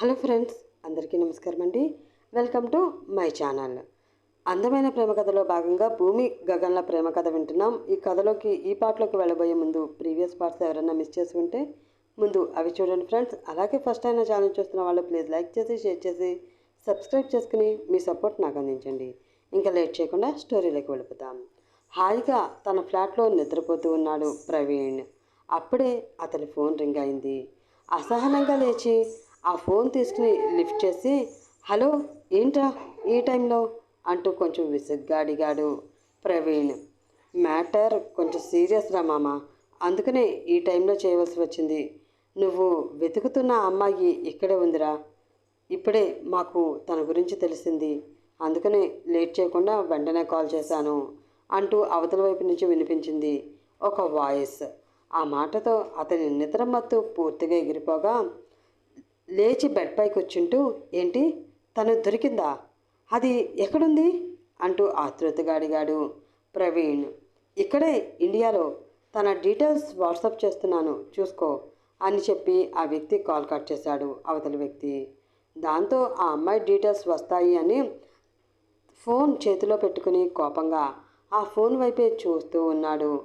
Hello friends అందరికీ నమస్కారం అండి. Welcome to my channel. అందమైన ప్రేమ కథలో భాగంగా భూమి గగన్ల ప్రేమ కథ వింటున్నాం. ఈ కథలోకి ఈ పాటలోకి వెళ్ళబోయే ముందు ప్రీవియస్ పార్ట్స్ ఎవరైనా మిస్ చేసి ఉంటే ముందు అవి చూడండి ఫ్రెండ్స్. అలాగే ఫస్ట్ అయినా ఛానల్ చూస్తున్న వాళ్ళు ప్లీజ్ లైక్ చేసి షేర్ చేసి సబ్స్క్రైబ్ చేసుకుని మీ సపోర్ట్ నాకు అందించండి. ఇంకా లేట్ చేయకుండా స్టోరీలోకి వెళ్ళిపోతాం. హాయిగా తన ఫ్లాట్లో నిద్రపోతూ ఉన్నాడు ప్రవీణ్. అప్పుడే అతని ఫోన్ రింగ్ అయింది. అసహనంగా లేచి ఆ ఫోన్ తీసుకుని లిఫ్ట్ చేసి హలో ఏంట్రా ఈ టైంలో? అంటూ కొంచెం విసుగ్గా అడిగాడు ప్రవీణ్. మ్యాటర్ కొంచెం సీరియస్ రా మామ అందుకనే ఈ టైంలో చేయవలసి వచ్చింది. నువ్వు వెతుకుతున్న అమ్మాయి ఇక్కడే ఉందిరా. ఇప్పుడే మాకు తన గురించి తెలిసింది. అందుకనే లేట్ చేయకుండా వెంటనే కాల్ చేశాను అంటూ అవతల వైపు నుంచి వినిపించింది ఒక వాయిస్. ఆ మాటతో అతని నిద్రమత్తు పూర్తిగా ఎగిరిపోగా లేచి బెడ్ పైకి వచ్చింటూ ఏంటి? తను దొరికిందా? అది ఎక్కడుంది? అంటూ ఆతృతగా అడిగాడు ప్రవీణ్. ఇక్కడే ఇండియాలో. తన డీటెయిల్స్ వాట్సాప్ చేస్తున్నాను. చూసుకో అని చెప్పి ఆ వ్యక్తి కాల్ కట్ చేశాడు అవతల వ్యక్తి. దాంతో ఆ అమ్మాయి డీటెయిల్స్ వస్తాయి అని ఫోన్ చేతిలో పెట్టుకుని కోపంగా ఆ ఫోన్ వైపే చూస్తూ ఉన్నాడు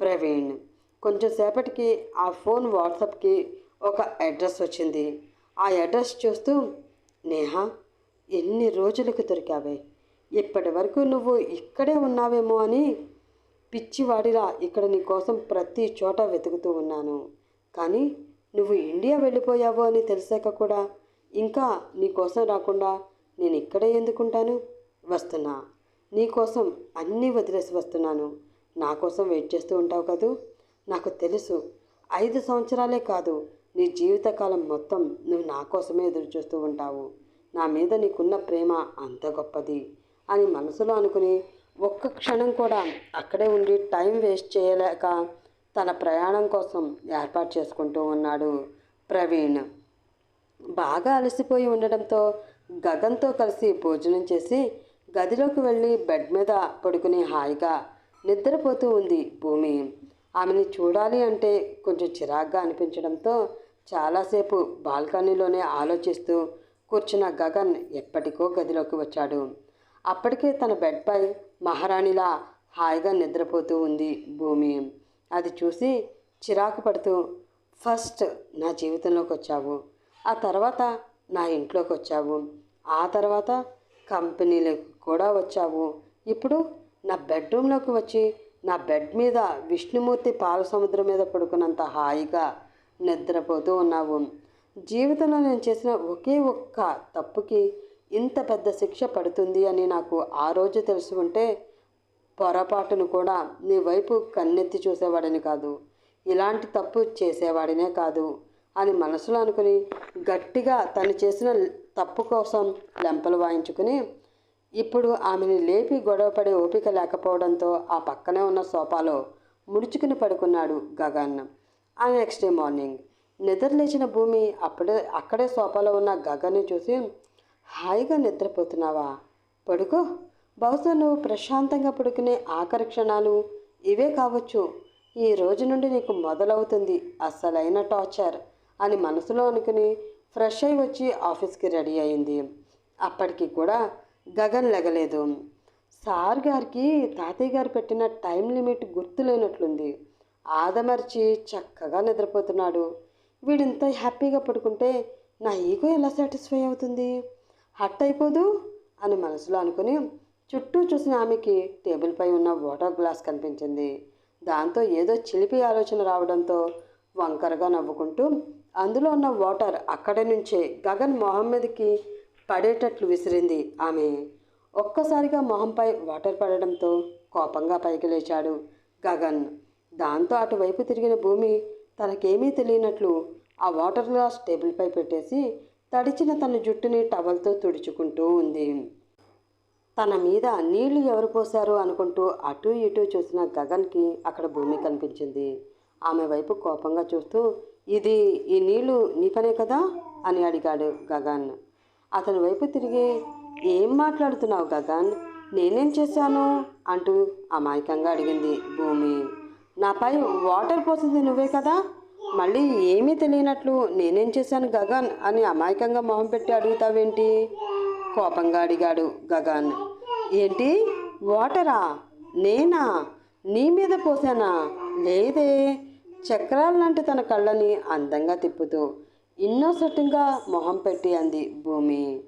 ప్రవీణ్. కొంచెం సేపటికి ఆ ఫోన్ వాట్సాప్కి ఒక అడ్రస్ వచ్చింది. ఆ అడ్రస్ చూస్తూ నేహా ఎన్ని రోజులకు దొరికావే? ఇప్పటి వరకు నువ్వు ఇక్కడే ఉన్నావేమో అని పిచ్చివాడిలా ఇక్కడ నీ కోసం ప్రతి చోట వెతుకుతూ ఉన్నాను. కానీ నువ్వు ఇండియా వెళ్ళిపోయావు అని తెలిసాక కూడా ఇంకా నీ కోసం రాకుండా నేను ఇక్కడే ఎందుకుంటాను? వస్తున్నా. నీకోసం అన్నీ వదిలేసి వస్తున్నాను. నా కోసం వెయిట్ చేస్తూ ఉంటావు కదూ? నాకు తెలుసు. ఐదు సంవత్సరాలే కాదు. నీ జీవితకాలం మొత్తం నువ్వు నా కోసమే ఎదురు చూస్తూ ఉంటావు. నా మీద నీకున్న ప్రేమ అంత గొప్పది అని మనసులో అనుకుని ఒక్క క్షణం కూడా అక్కడే ఉండి టైం వేస్ట్ చేయలేక తన ప్రయాణం కోసం ఏర్పాటు చేసుకుంటూ ఉన్నాడు ప్రవీణ్. బాగా అలసిపోయి ఉండడంతో గగన్తో కలిసి భోజనం చేసి గదిలోకి వెళ్ళి బెడ్ మీద పడుకుని హాయిగా నిద్రపోతూ ఉంది భూమి. ఆమెని చూడాలి అంటే కొంచెం చిరాగ్గా అనిపించడంతో చాలాసేపు బాల్కనీలోనే ఆలోచిస్తూ కూర్చున్న గగన్ ఎప్పటికో గదిలోకి వచ్చాడు. అప్పటికే తన బెడ్పై మహారాణిలా హాయిగా నిద్రపోతూ ఉంది భూమి. అది చూసి చిరాకు పడుతూ ఫస్ట్ నా జీవితంలోకి వచ్చావు ఆ తర్వాత నా ఇంట్లోకి వచ్చావు ఆ తర్వాత కంపెనీలకు కూడా వచ్చావు. ఇప్పుడు నా బెడ్రూమ్లోకి వచ్చి నా బెడ్ మీద విష్ణుమూర్తి పాల సముద్రం మీద పడుకున్నంత హాయిగా నిద్రపోతూ ఉన్నావు. జీవితంలో నేను చేసిన ఒకే ఒక్క తప్పుకి ఇంత పెద్ద శిక్ష పడుతుంది అని నాకు ఆ రోజు తెలిసి ఉంటే పొరపాటును కూడా నీ వైపు కన్నెత్తి చూసేవాడిని కాదు. ఇలాంటి తప్పు చేసేవాడినే కాదు అని మనసులో అనుకుని గట్టిగా తను చేసిన తప్పు కోసం లెంపలు వాయించుకుని ఇప్పుడు ఆమెని లేపి గొడవపడే ఓపిక లేకపోవడంతో ఆ పక్కనే ఉన్న సోఫాలో ముడుచుకుని పడుకున్నాడు గగన్. ఆ నెక్స్ట్ డే మార్నింగ్ నిద్ర లేచిన భూమి అప్పుడే అక్కడే సోఫాలో ఉన్న గగన్ని చూసి హాయిగా నిద్రపోతున్నావా? పడుకో. బహుశా నువ్వు ప్రశాంతంగా పడుకునే ఆఖరి క్షణాలు ఇవే కావచ్చు. ఈ రోజు నుండి నీకు మొదలవుతుంది అస్సలైన టార్చర్ అని మనసులో అనుకుని ఫ్రెష్ అయి వచ్చి ఆఫీస్కి రెడీ అయింది. అప్పటికి కూడా గగన్ లెగలేదు. సార్ గారికి తాతయ్య గారు పెట్టిన టైం లిమిట్ గుర్తులేనట్లుంది. ఆదమర్చి చక్కగా నిద్రపోతున్నాడు. వీడింత హ్యాపీగా పడుకుంటే నా ఈగో ఎలా సాటిస్ఫై అవుతుంది? హట్ అయిపోదు? అని మనసులో అనుకుని చుట్టూ చూసిన ఆమెకి టేబుల్పై ఉన్న వాటర్ గ్లాస్ కనిపించింది. దాంతో ఏదో చిలిపి ఆలోచన రావడంతో వంకరగా నవ్వుకుంటూ అందులో ఉన్న వాటర్ అక్కడి నుంచే గగన్ మొహం మీదకి పడేటట్లు విసిరింది ఆమె. ఒక్కసారిగా మొహంపై వాటర్ పడడంతో కోపంగా పైకి లేచాడు గగన్. దాంతో అటువైపు తిరిగిన భూమి తనకేమీ తెలియనట్లు ఆ వాటర్ గ్లాస్ టేబుల్పై పెట్టేసి తడిచిన తన జుట్టుని టవల్తో తుడుచుకుంటూ ఉంది. తన మీద నీళ్ళు ఎవరు పోశారు అనుకుంటూ అటు ఇటు చూసిన గగన్కి అక్కడ భూమి కనిపించింది. ఆమె వైపు కోపంగా చూస్తూ ఇది ఈ నీళ్ళు నీ పనే కదా? అని అడిగాడు గగన్. అతని వైపు తిరిగి ఏం మాట్లాడుతున్నావు గగన్? నేనేం చేశాను? అంటూ అమాయకంగా అడిగింది భూమి. నాపై వాటర్ పోసింది నువ్వే కదా? మళ్ళీ ఏమీ తెలియనట్లు నేనేం చేశాను గగన్ అని అమాయకంగా మొహం పెట్టి అడుగుతావేంటి? కోపంగా అడిగాడు గగన్. ఏంటి? వాటరా? నేనా? నీ మీద పోసానా? లేదే. చక్రాలంటి లాంటి తన కళ్ళని అందంగా తిప్పుతూ ఇన్నోసెంట్గా మొహం పెట్టి అంది భూమి.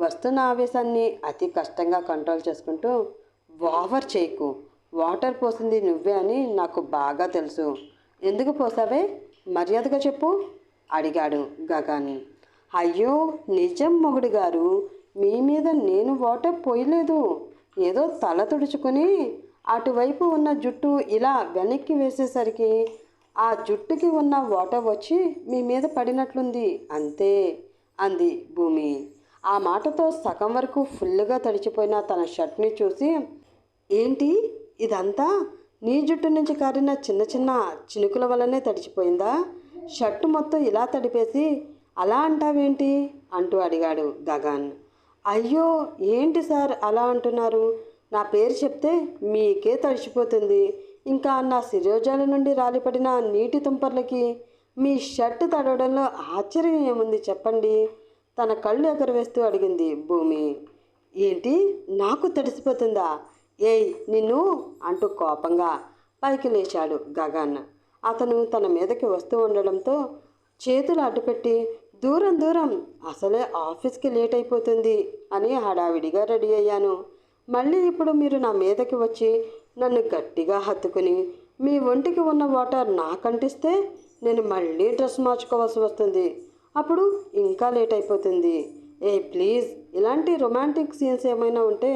వస్తున్న ఆవేశాన్ని అతి కష్టంగా కంట్రోల్ చేసుకుంటూ ఓవర్ చేయకు. వాటర్ పోసింది నువ్వే అని నాకు బాగా తెలుసు. ఎందుకు పోసావే? మర్యాదగా చెప్పు అడిగాడు గగన్. అయ్యో నిజం మొగుడు గారు. మీ మీద నేను వాటర్ పోయలేదు. ఏదో తల తుడుచుకుని అటువైపు ఉన్న జుట్టు ఇలా వెనక్కి వేసేసరికి ఆ జుట్టుకి ఉన్న వాటర్ వచ్చి మీ మీద పడినట్లుంది. అంతే అంది భూమి. ఆ మాటతో సగం వరకు ఫుల్గా తడిచిపోయిన తన షర్ట్ని చూసి ఏంటి? ఇదంతా నీ జుట్టు నుంచి కారిన చిన్న చిన్న చినుకుల వల్లనే తడిచిపోయిందా? షర్టు మొత్తం ఇలా తడిపేసి అలా అంటావేంటి? అంటూ అడిగాడు గగన్. అయ్యో ఏంటి సార్ అలా అంటున్నారు? నా పేరు చెప్తే మీకే తడిచిపోతుంది. ఇంకా నా శిరోజాల నుండి రాలిపడిన నీటి తుంపర్లకి మీ షర్ట్ తడవడంలో ఆశ్చర్యం ఏముంది చెప్పండి? తన కళ్ళు ఎగరవేస్తూ అడిగింది భూమి. ఏంటి? నాకు తడిసిపోతుందా? ఏయ్ నిన్ను అంటూ కోపంగా పైకి లేచాడు గగన్. అతను తన మీదకి వస్తూ ఉండడంతో చేతులు అడ్డుపెట్టి దూరం దూరం అసలే ఆఫీస్కి లేట్ అయిపోతుంది అని హడావిడిగా రెడీ అయ్యాను. మళ్ళీ ఇప్పుడు మీరు నా మీదకి వచ్చి నన్ను గట్టిగా హత్తుకుని మీ ఒంటికి ఉన్న వాటర్ నాకంటిస్తే నేను మళ్ళీ డ్రెస్ మార్చుకోవాల్సి వస్తుంది. అప్పుడు ఇంకా లేట్ అయిపోతుంది ఏ ప్లీజ్ ఇలాంటి రొమాంటిక్ సీన్స్ ఏమైనా ఉంటే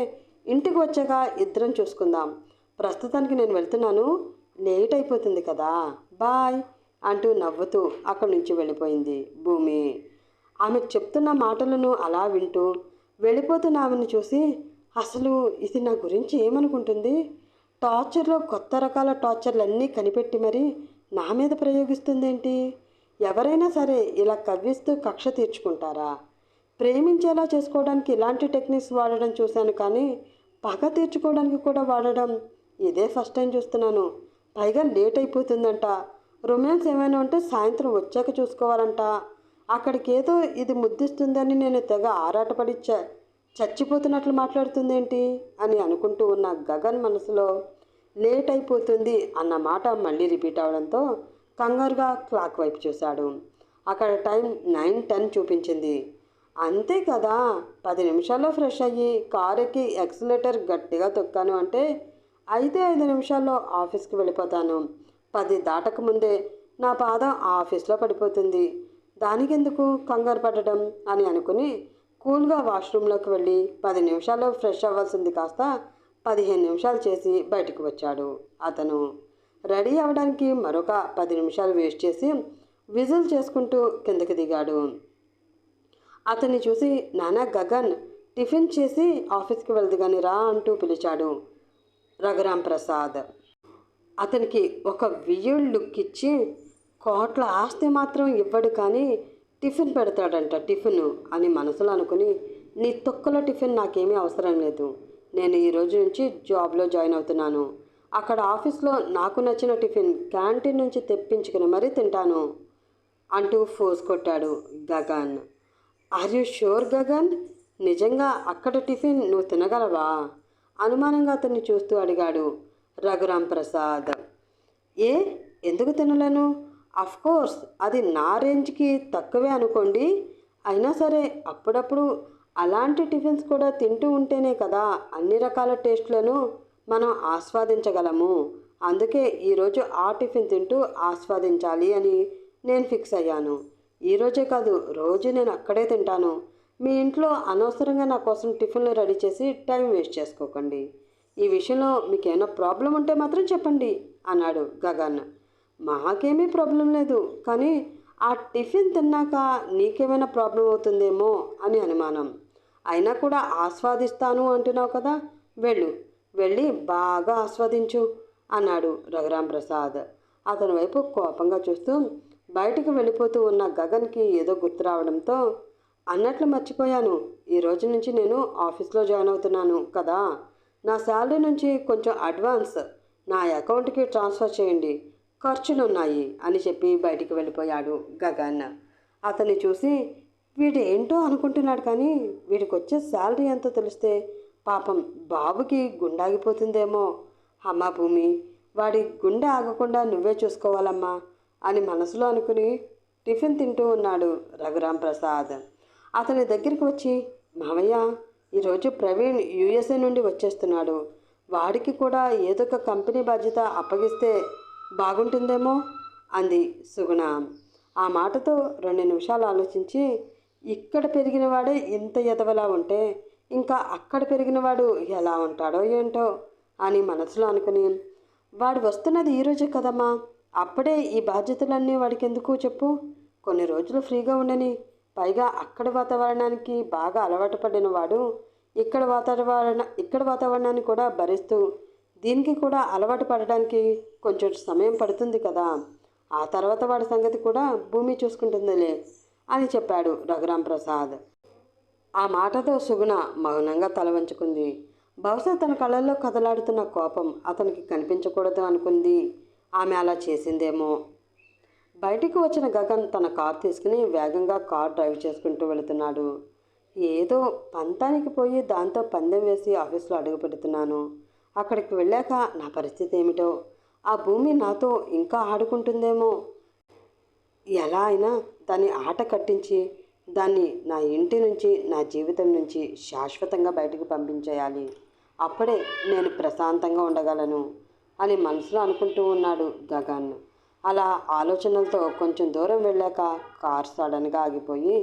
ఇంటికి వచ్చాక ఇద్దరం చూసుకుందాం. ప్రస్తుతానికి నేను వెళ్తున్నాను. లేట్ అయిపోతుంది కదా. బాయ్ అంటూ నవ్వుతూ అక్కడి నుంచి వెళ్ళిపోయింది భూమి. ఆమె చెప్తున్న మాటలను అలా వింటూ వెళ్ళిపోతున్న ఆమెను చూసి అసలు ఇది నా గురించి ఏమనుకుంటుంది? టార్చర్లో కొత్త రకాల టార్చర్లన్నీ కనిపెట్టి మరి నా మీద ప్రయోగిస్తుందేంటి? ఎవరైనా సరే ఇలా కవ్విస్తూ కక్ష తీర్చుకుంటారా? ప్రేమించేలా చేసుకోవడానికి ఇలాంటి టెక్నిక్స్ వాడడం చూశాను కానీ పగ తీర్చుకోవడానికి కూడా వాడడం. ఇదే ఫస్ట్ టైం చూస్తున్నాను. పైగా లేట్ అయిపోతుందంట. రొమాన్స్ ఏమైనా ఉంటే సాయంత్రం వచ్చాక చూసుకోవాలంట. అక్కడికి ఏదో ఇది ముద్దిస్తుందని నేను తెగ ఆరాటపడి చ చచ్చిపోతున్నట్లు మాట్లాడుతుందేంటి? అని అనుకుంటూ ఉన్న గగన్ మనసులో లేట్ అయిపోతుంది అన్న మాట మళ్ళీ రిపీట్ అవడంతో కంగారుగా క్లాక్ వైపు చూశాడు. అక్కడ టైం నైన్ టెన్ చూపించింది. అంతే కదా. పది నిమిషాల్లో ఫ్రెష్ అయ్యి కారుకి ఎక్సలేటర్ గట్టిగా తొక్కాను అంటే అయితే ఐదు నిమిషాల్లో ఆఫీస్కి వెళ్ళిపోతాను. పది దాటక ముందే నా పాదం ఆఫీస్లో పడిపోతుంది. దానికెందుకు కంగారు పడడం అని అనుకుని కూల్గా వాష్రూమ్లోకి వెళ్ళి పది నిమిషాల్లో ఫ్రెష్ అవ్వాల్సింది కాస్త పదిహేను నిమిషాలు చేసి బయటకు వచ్చాడు అతను. రెడీ అవ్వడానికి మరొక పది నిమిషాలు వేస్ట్ చేసి విజిల్ చేసుకుంటూ కిందకి దిగాడు. అతన్ని చూసి నానా గగన్ టిఫిన్ చేసి ఆఫీస్కి వెళ్దు కానీ రా అంటూ పిలిచాడు రఘురాం ప్రసాద్. అతనికి ఒక వియుల్ లుక్ ఇచ్చి కోట్ల ఆస్తి మాత్రం ఇవ్వడు కానీ టిఫిన్ పెడతాడంట టిఫిన్ అని మనసులో అనుకుని నీ తొక్కలో టిఫిన్ నాకేమీ అవసరం లేదు. నేను ఈ రోజు నుంచి జాబ్లో జాయిన్ అవుతున్నాను. అక్కడ ఆఫీస్లో నాకు నచ్చిన టిఫిన్ క్యాంటీన్ నుంచి తెప్పించుకుని మరీ తింటాను అంటూ ఫోర్స్ కొట్టాడు Gagan. Are you sure Gagan నిజంగా అక్కడ టిఫిన్ నువ్వు తినగలవా? అనుమానంగా అతన్ని చూస్తూ అడిగాడు రఘురాం ప్రసాద్. ఏ? ఎందుకు తినలేను? కోర్స్ అది నా రేంజ్కి తక్కువే అనుకోండి. అయినా సరే అప్పుడప్పుడు అలాంటి టిఫిన్స్ కూడా తింటూ ఉంటేనే కదా అన్ని రకాల టేస్ట్లను మనం ఆస్వాదించగలము. అందుకే ఈరోజు ఆ టిఫిన్ తింటూ ఆస్వాదించాలి అని నేను ఫిక్స్ అయ్యాను. ఈరోజే కాదు రోజు నేను అక్కడే తింటాను. మీ ఇంట్లో అనవసరంగా నా కోసం టిఫిన్లు రెడీ చేసి టైం వేస్ట్ చేసుకోకండి. ఈ విషయంలో మీకు ఏమైనా ప్రాబ్లం ఉంటే మాత్రం చెప్పండి అన్నాడు గగన్. మాకేమీ ప్రాబ్లం లేదు కానీ ఆ టిఫిన్ తిన్నాక నీకేమైనా ప్రాబ్లం అవుతుందేమో అని అనుమానం. అయినా కూడా ఆస్వాదిస్తాను అంటున్నావు కదా వెళ్ళు వెళ్ళి బాగా ఆస్వాదించు అన్నాడు రఘురాం ప్రసాద్. అతని వైపు కోపంగా చూస్తూ బయటికి వెళ్ళిపోతూ ఉన్న గగన్కి ఏదో గుర్తు రావడంతో అన్నట్లు మర్చిపోయాను. ఈ రోజు నుంచి నేను ఆఫీస్లో జాయిన్ అవుతున్నాను కదా! నా శాలరీ నుంచి కొంచెం అడ్వాన్స్. నా అకౌంట్కి ట్రాన్స్ఫర్ చేయండి. ఖర్చులున్నాయి అని చెప్పి బయటికి వెళ్ళిపోయాడు గగన్. అతన్ని చూసి వీడు ఏంటో అనుకుంటున్నాడు కానీ వీడికి వచ్చే శాలరీ ఎంతో తెలిస్తే పాపం బాబుకి గుండాగిపోతుందేమో. అమ్మా భూమి వాడి గుండె ఆగకుండా నువ్వే చూసుకోవాలమ్మా. అని మనసులో అనుకుని టిఫిన్ తింటూ ఉన్నాడు రఘురాం ప్రసాద్. అతని దగ్గరికి వచ్చి మామయ్య ఈరోజు ప్రవీణ్ యూఎస్ఏ నుండి వచ్చేస్తున్నాడు. వాడికి కూడా ఏదో ఒక కంపెనీ బాధ్యత అప్పగిస్తే బాగుంటుందేమో? అంది సుగుణ. ఆ మాటతో రెండు నిమిషాలు ఆలోచించి ఇక్కడ పెరిగినవాడే ఇంత ఎదవలా ఉంటే ఇంకా అక్కడ పెరిగినవాడు ఎలా ఉంటాడో ఏంటో? అని మనసులో అనుకుని వాడు వస్తున్నది ఈరోజే కదమ్మా అప్పుడే ఈ బాధ్యతలన్నీ వాడికి ఎందుకు చెప్పు? కొన్ని రోజులు ఫ్రీగా ఉండని పైగా అక్కడి వాతావరణానికి బాగా అలవాటు పడిన వాడు ఇక్కడ వాతావరణ ఇక్కడ వాతావరణాన్ని కూడా భరిస్తూ దీనికి కూడా అలవాటు పడడానికి కొంచెం సమయం పడుతుంది కదా. ఆ తర్వాత వాడి సంగతి కూడా భూమి చూసుకుంటుందిలే అని చెప్పాడు రఘురాం ప్రసాద్. ఆ మాటతో సుగుణ మౌనంగా తల వంచుకుంది. బహుశా తన కళ్ళల్లో కదలాడుతున్న కోపం అతనికి కనిపించకూడదు అనుకుంది. ఆమె అలా చేసిందేమో. బయటికి వచ్చిన గగన్ తన కార్ తీసుకుని వేగంగా కార్ డ్రైవ్ చేసుకుంటూ వెళుతున్నాడు. ఏదో పంతానికి పోయి దాంతో పందెం వేసి ఆఫీస్లో అడుగు పెడుతున్నాను. అక్కడికి వెళ్ళాక నా పరిస్థితి ఏమిటో? ఆ భూమి నాతో ఇంకా ఆడుకుంటుందేమో? ఎలా అయినా దాన్ని ఆట కట్టించి దాన్ని నా ఇంటి నుంచి నా జీవితం నుంచి శాశ్వతంగా బయటకు పంపించేయాలి. అప్పుడే నేను ప్రశాంతంగా ఉండగలను. అని మనసులో అనుకుంటూ ఉన్నాడు గగన్. అలా ఆలోచనలతో కొంచెం దూరం వెళ్ళాక కార్ సడన్గా ఆగిపోయి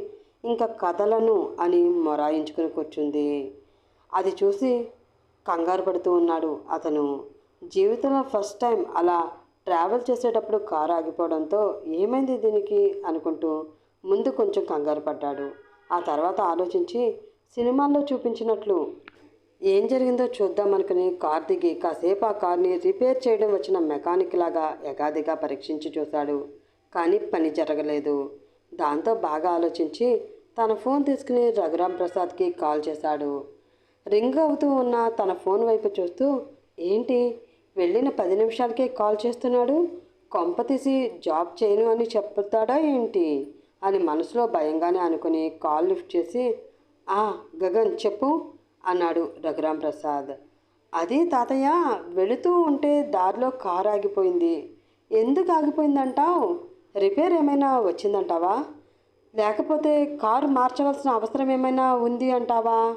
ఇంకా కథలను అని మొరాయించుకుని కూర్చుంది. అది చూసి కంగారు పడుతూ ఉన్నాడు అతను. జీవితంలో ఫస్ట్ టైం అలా ట్రావెల్ చేసేటప్పుడు కారు ఆగిపోవడంతో ఏమైంది దీనికి అనుకుంటూ ముందు కొంచెం కంగారు పడ్డాడు. ఆ తర్వాత ఆలోచించి సినిమాల్లో చూపించినట్లు ఏం జరిగిందో చూద్దాం అనుకుని కార్ దిగి కాసేపు ఆ కార్ని రిపేర్ చేయడం వచ్చిన మెకానిక్ లాగా ఎగాదిగా పరీక్షించి చూశాడు. కానీ పని జరగలేదు. దాంతో బాగా ఆలోచించి తన ఫోన్ తీసుకుని రఘురాం ప్రసాద్కి కాల్ చేశాడు. రింగ్ అవుతూ ఉన్న తన ఫోన్ వైపు చూస్తూ ఏంటి? వెళ్ళిన పది నిమిషాలకే కాల్ చేస్తున్నాడు? కొంప తీసి జాబ్ చేయను అని చెప్తాడా ఏంటి? అని మనసులో భయంగానే అనుకుని కాల్ లిఫ్ట్ చేసి ఆ గగన్ చెప్పు. అన్నాడు రఘురాం ప్రసాద్ అది తాతయ్య వెళుతూ ఉంటే దారిలో కారు ఆగిపోయింది. ఎందుకు ఆగిపోయిందంటావు? రిపేర్ ఏమైనా వచ్చిందంటావా? లేకపోతే కారు మార్చవలసిన అవసరం ఏమైనా ఉంది అంటావా?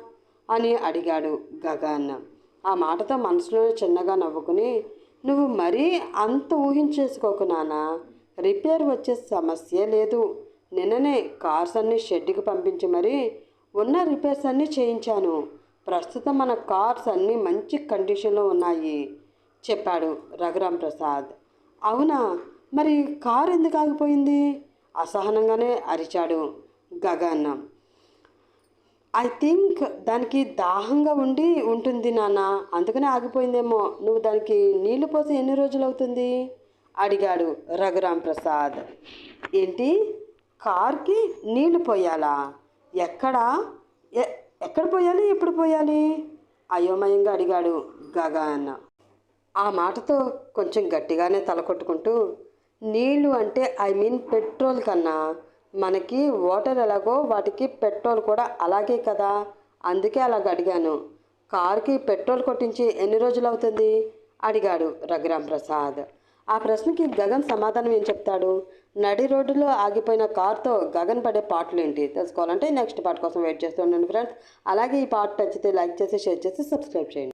అని అడిగాడు గగన్. ఆ మాటతో మనసులోనే చిన్నగా నవ్వుకుని నువ్వు మరీ అంత ఊహించేసుకోకు నానా. రిపేర్ వచ్చే సమస్య లేదు. నిన్ననే కార్స్ అన్ని షెడ్కి పంపించి మరీ ఉన్న రిపేర్స్ అన్నీ చేయించాను. ప్రస్తుతం మన కార్స్ అన్నీ మంచి కండిషన్లో ఉన్నాయి చెప్పాడు రఘురాం ప్రసాద్. అవునా? మరి కారు ఎందుకు ఆగిపోయింది? అసహనంగానే అరిచాడు గగన్. ఐ థింక్ దానికి దాహంగా ఉండి ఉంటుంది నాన్న. అందుకనే ఆగిపోయిందేమో. నువ్వు దానికి నీళ్ళు పోసి ఎన్ని రోజులు అవుతుంది? అడిగాడు రఘురాం ప్రసాద్. ఏంటి? కార్కి నీళ్ళు పోయాలా? ఎక్కడా? ఎ- ఎక్కడ పోయాలి? ఎప్పుడు పోయాలి? అయోమయంగా అడిగాడు గగన్ ఆ మాటతో కొంచెం గట్టిగానే తల కొట్టుకుంటూ నీళ్ళు అంటే ఐ మీన్ పెట్రోల్ కన్నా మనకి వాటర్ ఎలాగో వాటికి పెట్రోల్ కూడా అలాగే కదా? అందుకే అలాగ అడిగాను. కార్కి పెట్రోల్ కొట్టించి ఎన్ని రోజులు అవుతుంది? అడిగాడు రఘురాం ప్రసాద్. ఆ ప్రశ్నకి గగన్ సమాధానం ఏం చెప్తాడు? నడి రోడ్డులో ఆగిపోయిన కార్తో గగన్ పడే పాటలు ఏంటి? తెలుసుకోవాలంటే నెక్స్ట్ పార్ట్ కోసం వెయిట్ చేస్తూ ఉండండి ఫ్రెండ్స్. అలాగే ఈ పార్ట్ నచ్చితే లైక్ చేసి షేర్ చేసి సబ్స్క్రైబ్ చేయండి.